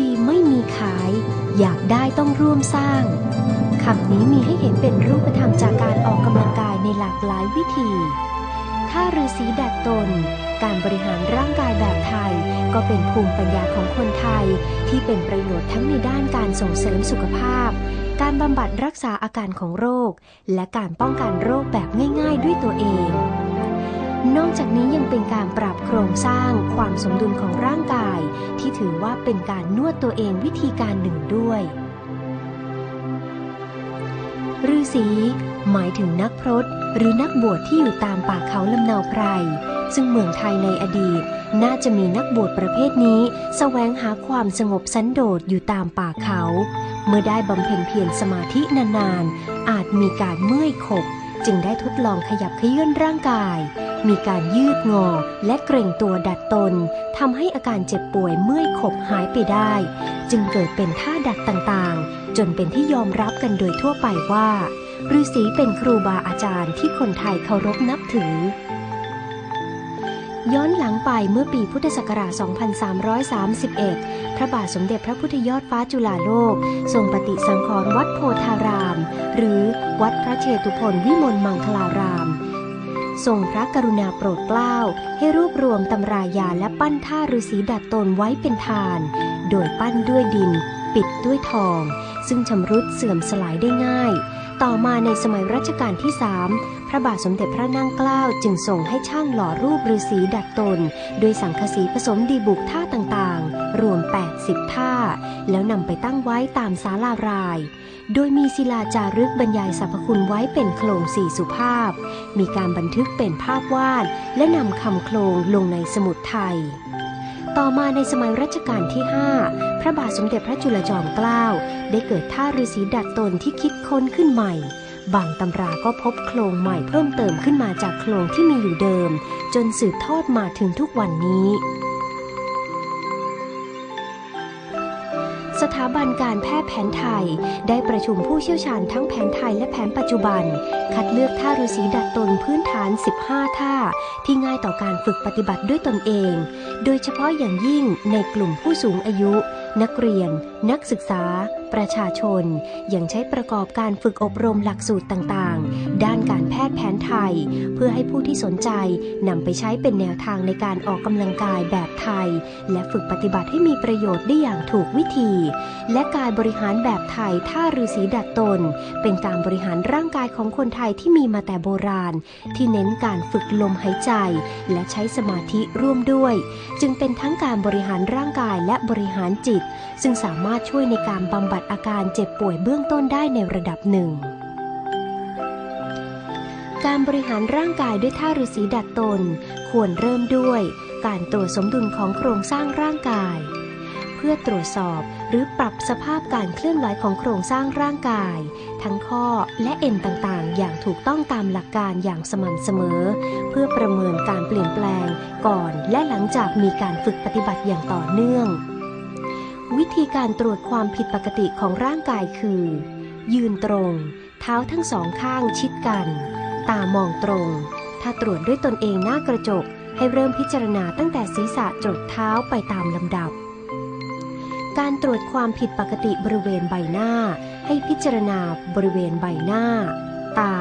ดีไม่มีขาย อยากได้ต้องร่วมสร้างคำนี้มีให้เห็นเป็นรูปธรรมจากการออกกำลังกายในหลากหลายวิธี ถ้าฤาษีดัดตน การบริหารร่างกายแบบไทย ก็เป็นภูมิปัญญาของคนไทย ที่เป็นประโยชน์ทั้งในด้านการส่งเสริมสุขภาพ การบำบัดรักษาอาการของโรค และการป้องกันโรคแบบง่าย ๆ ด้วยตัวเอง นอกจากนี้ยังเป็นการปรับโครงสร้างความสมดุลของร่างกาย ที่ถือว่าเป็นการนวดตัวเองวิธีการหนึ่งด้วยฤาษีหมายถึงนักพรตหรือนักบวชที่อยู่ตามป่าเขาลำเนาไพร ซึ่งเมืองไทยในอดีต น่าจะมีนักบวชประเภทนี้สแสวงหาความสงบสันโดษอยู่ตามป่าเขา เมื่อได้บำเพ็ญเพียรสมาธินานๆ อาจมีการเมื่อยขบ จึงได้ทดลองขยับขยื่นร่างกาย มีการยืดงอและเกร็งตัวดัดตนทำให้อาการเจ็บป่วยเมื่อยขบหายไปได้ จึงเกิดเป็นท่าดัดต่างๆ จนเป็นที่ยอมรับกันโดยทั่วไปว่าฤาษีเป็นครูบาอาจารย์ที่คนไทยเคารพนับถือ ย้อนหลังไปเมื่อปีพุทธศักราช 2331 พระบาทสมเด็จพระพุทธยอดฟ้าจุฬาโลก ทรงปฏิสังขรณ์วัดโพธาราม หรือวัดพระเชตุพนวิมลมังคลาราม ทรงพระกรุณาโปรดเกล้า ให้รวบรวมตำรายาและปั้นท่าฤาษีดัดตนไว้เป็นทาน โดยปั้นด้วยดิน ปิดด้วยทอง ซึ่งชำรุดเสื่อมสลายได้ง่าย ต่อมาในสมัยรัชกาลที่สาม พระบาทสมเด็จพระนั่งเกล้าจึงส่งให้ช่างหล่อรูปฤาษีดัดตนโดยสังคสีผสมดีบุกท่าต่างๆ รวม 80 ท่า แล้วนำไปตั้งไว้ตามศาลาราย โดยมีศิลาจารึกบรรยายสรรพคุณไว้เป็นโครงสี่สุภาพ มีการบันทึกเป็นภาพวาด และนำคำโครงลงในสมุดไทยต่อมาในสมัยรัชกาลที่ 5 พระบาทสมเด็จพระจุลจอมเกล้า ได้เกิดท่าฤาษีดัดตนที่คิดค้นขึ้นใหม่ บางตำราก็พบโครงใหม่เพิ่มเติมขึ้นมาจากโครงที่มีอยู่เดิม จนสืบทอดมาถึงทุกวันนี้ สถาบันการแพทย์แผนไทย ได้ประชุมผู้เชี่ยวชาญทั้งแผนไทยและแผนปัจจุบัน คัดเลือกท่าฤาษีดัดตนพื้นฐาน 15 ท่า ที่ง่ายต่อการฝึกปฏิบัติด้วยตนเอง โดยเฉพาะอย่างยิ่งในกลุ่มผู้สูงอายุ นักเรียน นักศึกษา ประชาชนยังใช้ประกอบการฝึกอบรมหลักสูตรต่างๆ ด้านการแพทย์แผนไทย เพื่อให้ผู้ที่สนใจนำไปใช้เป็นแนวทางในการออกกำลังกายแบบไทย และฝึกปฏิบัติให้มีประโยชน์ได้อย่างถูกวิธี และการบริหารแบบไทยท่าฤาษีดัดตน เป็นการบริหารร่างกายของคนไทยที่มีมาแต่โบราณ ที่เน้นการฝึกลมหายใจ และใช้สมาธิร่วมด้วย จึงเป็นทั้งการบริหารร่างกายและบริหารจิต ซึ่งสามารถช่วยในการบำบัดอาการเจ็บป่วยเบื้องต้นได้ในระดับหนึ่ง การบริหารร่างกายด้วยท่าฤาษีดัดตน ควรเริ่มด้วยการตรวจสมดุลของโครงสร้างร่างกาย เพื่อตรวจสอบหรือปรับสภาพการเคลื่อนไหวของโครงสร้างร่างกาย ทั้งข้อและเอ็นต่างๆ อย่างถูกต้องตามหลักการอย่างสม่ำเสมอ เพื่อประเมินการเปลี่ยนแปลงก่อนและหลังจากมีการฝึกปฏิบัติอย่างต่อเนื่อง วิธีการตรวจความผิดปกติของร่างกายคือ ยืนตรง เท้าทั้งสองข้างชิดกัน ตามองตรง ถ้าตรวจด้วยตนเองหน้ากระจก ให้เริ่มพิจารณาตั้งแต่ศีรษะจดเท้าไปตามลำดับ การตรวจความผิดปกติบริเวณใบหน้า ให้พิจารณาบริเวณใบหน้า ตา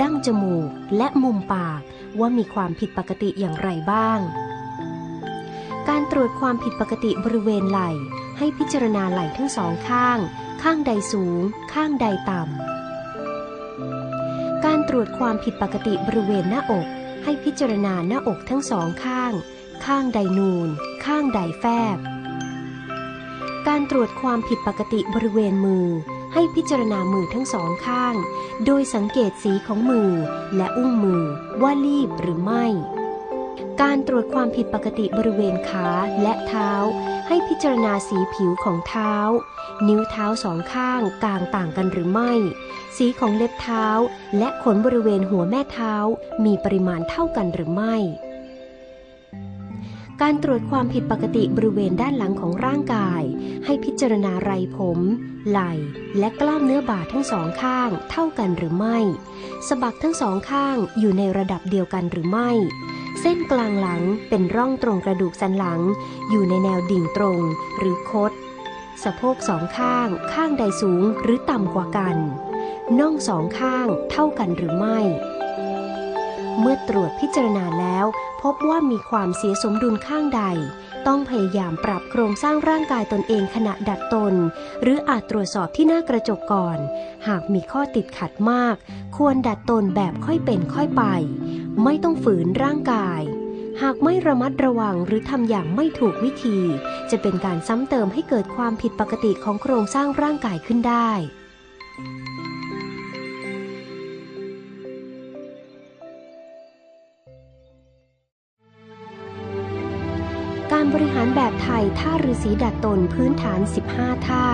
ดั้งจมูก และมุมปากว่ามีความผิดปกติอย่างไรบ้าง การตรวจความผิดปกติบริเวณไหล่ ให้พิจารณาไหล่ทั้งสองข้าง ข้างใดสูง ข้างใดต่ำ การตรวจความผิดปกติบริเวณหน้าอก ให้พิจารณาหน้าอกทั้งสองข้าง ข้างใดนูน ข้างใดแฟบ การตรวจความผิดปกติบริเวณมือ ให้พิจารณามือทั้งสองข้าง โดยสังเกตสีของมือและอุ้งมือว่ารีบหรือไม่ การตรวจความผิดปกติบริเวณขาและเท้า ให้พิจารณาสีผิวของเท้า นิ้วเท้าสองข้างกลางต่างกันหรือไม่ สีของเล็บเท้า และขนบริเวณหัวแม่เท้า มีปริมาณเท่ากันหรือไม่ การตรวจความผิดปกติบริเวณด้านหลังของร่างกาย ให้พิจารณาไรผม ไหล่ และกล้ามเนื้อบ่าทั้งสองข้างเท่ากันหรือไม่สะบักทั้งสองข้างอยู่ในระดับเดียวกันหรือไม่ เส้นกลางหลังเป็นร่องตรงกระดูกสันหลัง อยู่ในแนวดิ่งตรงหรือคด สะโพกสองข้าง ข้างใดสูงหรือต่ำกว่ากันน่องสองข้างเท่ากันหรือไม่ เมื่อตรวจพิจารณาแล้ว พบว่ามีความเสียสมดุลข้างใด ต้องพยายามปรับโครงสร้างร่างกายตนเองขณะดัดตน หรืออาจตรวจสอบที่หน้ากระจกก่อน หากมีข้อติดขัดมาก ควรดัดตนแบบค่อยเป็นค่อยไป ไม่ต้องฝืนร่างกาย หากไม่ระมัดระวังหรือทำอย่างไม่ถูกวิธี จะเป็นการซ้ำเติมให้เกิดความผิดปกติของโครงสร้างร่างกายขึ้นได้ การบริหารแบบไทยท่าฤาษีดัดตนพื้นฐาน 15 ท่า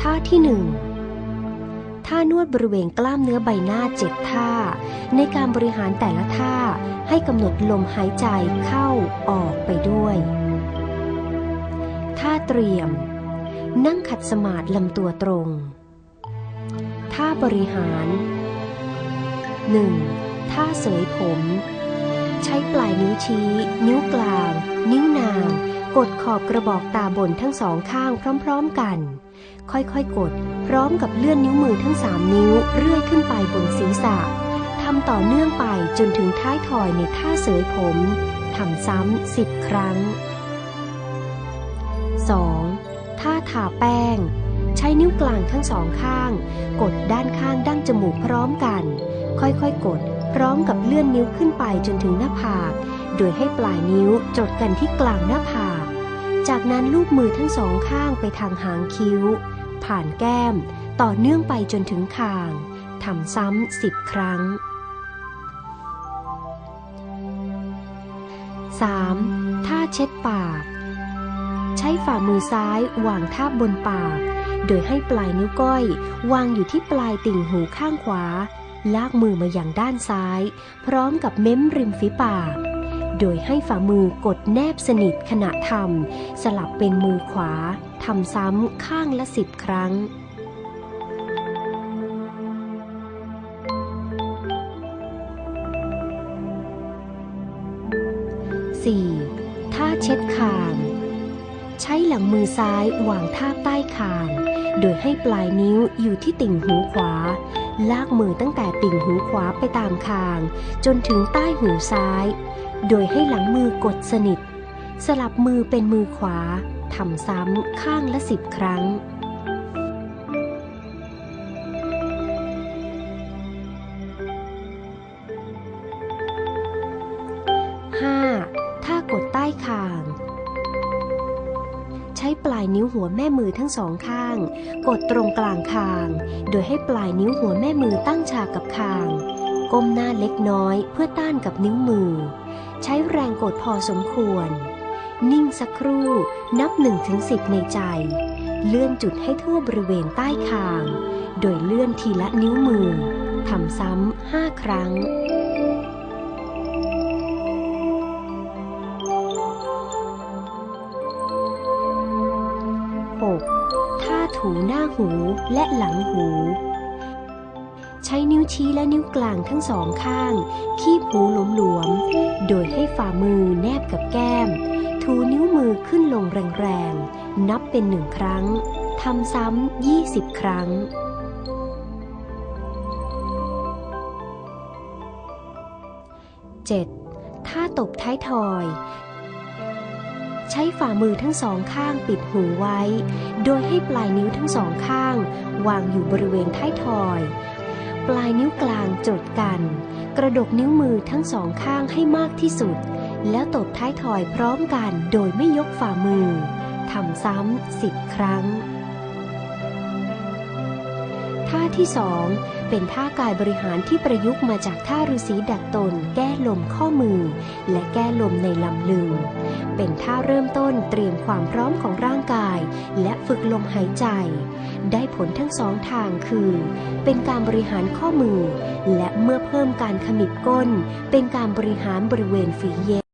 ท่าที่ 1 ท่านวดบริเวณกล้ามเนื้อใบหน้า 7 ท่า ในการบริหารแต่ละท่าให้กำหนดลมหายใจเข้าออกไปด้วย ท่าเตรียม นั่งขัดสมาธิลำตัวตรง ท่าบริหาร 1. ท่าเสยผม ช้ปลายนิ้วชี้ นิ้วกลาง นิ้วนาง กดขอบกระบอกตาบนทั้งสองข้างพร้อมๆกัน ค่อยๆ กด พร้อมกับเลื่อนนิ้วมือทั้งสามนิ้วเรื่อยขึ้นไปบนศีรษะทำต่อเนื่องไปจนถึงท้ายถอยในท่าเสยผมทำซ้ำสิบครั้ง 2. ท่าทาแป้ง ใช้นิ้วกลางทั้งสองข้าง กดด้านข้างดั้งจมูกพร้อมกัน ค่อยๆ กด พร้อมกับเลื่อนนิ้วขึ้นไปจนถึงหน้าผาก โดยให้ปลายนิ้วจดกันที่กลางหน้าผาก จากนั้นลูบมือทั้งสองข้างไปทางหางคิ้ว ผ่านแก้ม ต่อเนื่องไปจนถึงคางทำซ้ำสิบครั้ง 3. ท่าเช็ดปาก ใช้ฝ่ามือซ้ายวางทาบบนปาก โดยให้ปลายนิ้วก้อยวางอยู่ที่ปลายติ่งหูข้างขวา ลากมือมาอย่างด้านซ้าย พร้อมกับเม้มริมฝีปาก โดยให้ฝ่ามือกดแนบสนิทขณะทำสลับเป็นมือขวาทำซ้ำข้างละสิบครั้ง 4. ท่าเช็ดคาง ใช้หลังมือซ้ายวางท่าใต้คาง โดยให้ปลายนิ้วอยู่ที่ติ่งหูขวา ลากมือตั้งแต่ติ่งหูขวาไปตามคาง จนถึงใต้หูซ้าย โดยให้หลังมือกดสนิท สลับมือเป็นมือขวาทำซ้ำข้างละสิบครั้งายนิ้วหัวแม่มือทั้งสองข้าง กดตรงกลางคาง โดยให้ปลายนิ้วหัวแม่มือตั้งฉากกับคาง ก้มหน้าเล็กน้อยเพื่อต้านกับนิ้วมือ ใช้แรงกดพอสมควร นิ่งสักครู่นับ1-10ถึง10ในใจ เลื่อนจุดให้ทั่วบริเวณใต้คาง โดยเลื่อนทีละนิ้วมือทำซ้ำห้าครั้ง ถูหน้าหูและหลังหู ใช้นิ้วชี้และนิ้วกลางทั้งสองข้าง คีบหูหลวมๆ โดยให้ฝ่ามือแนบกับแก้ม ถูนิ้วมือขึ้นลงแรงๆ นับเป็นหนึ่งครั้ง ทำซ้ำยี่สิบครั้ง 7. ท่าตบท้ายทอย ใช้ฝ่ามือทั้งสองข้างปิดหูไว้ โดยให้ปลายนิ้วทั้งสองข้าง วางอยู่บริเวณท้ายทอย ปลายนิ้วกลางจดกัน กระดกนิ้วมือทั้งสองข้างให้มากที่สุด แล้วตบท้ายทอยพร้อมกันโดยไม่ยกฝ่ามือทำซ้ำสิบครั้ง ท่าที่สอง เป็นท่ากายบริหารที่ประยุกต์มาจากท่าฤาษีดัดตน แก้ลมข้อมือ และแก้ลมในลำลึง เป็นท่าเริ่มต้นเตรียมความพร้อมของร่างกาย และฝึกลมหายใจ ได้ผลทั้งสองทางคือ เป็นการบริหารข้อมือ และเมื่อเพิ่มการขมิบก้น เป็นการบริหารบริเวณฝีเย็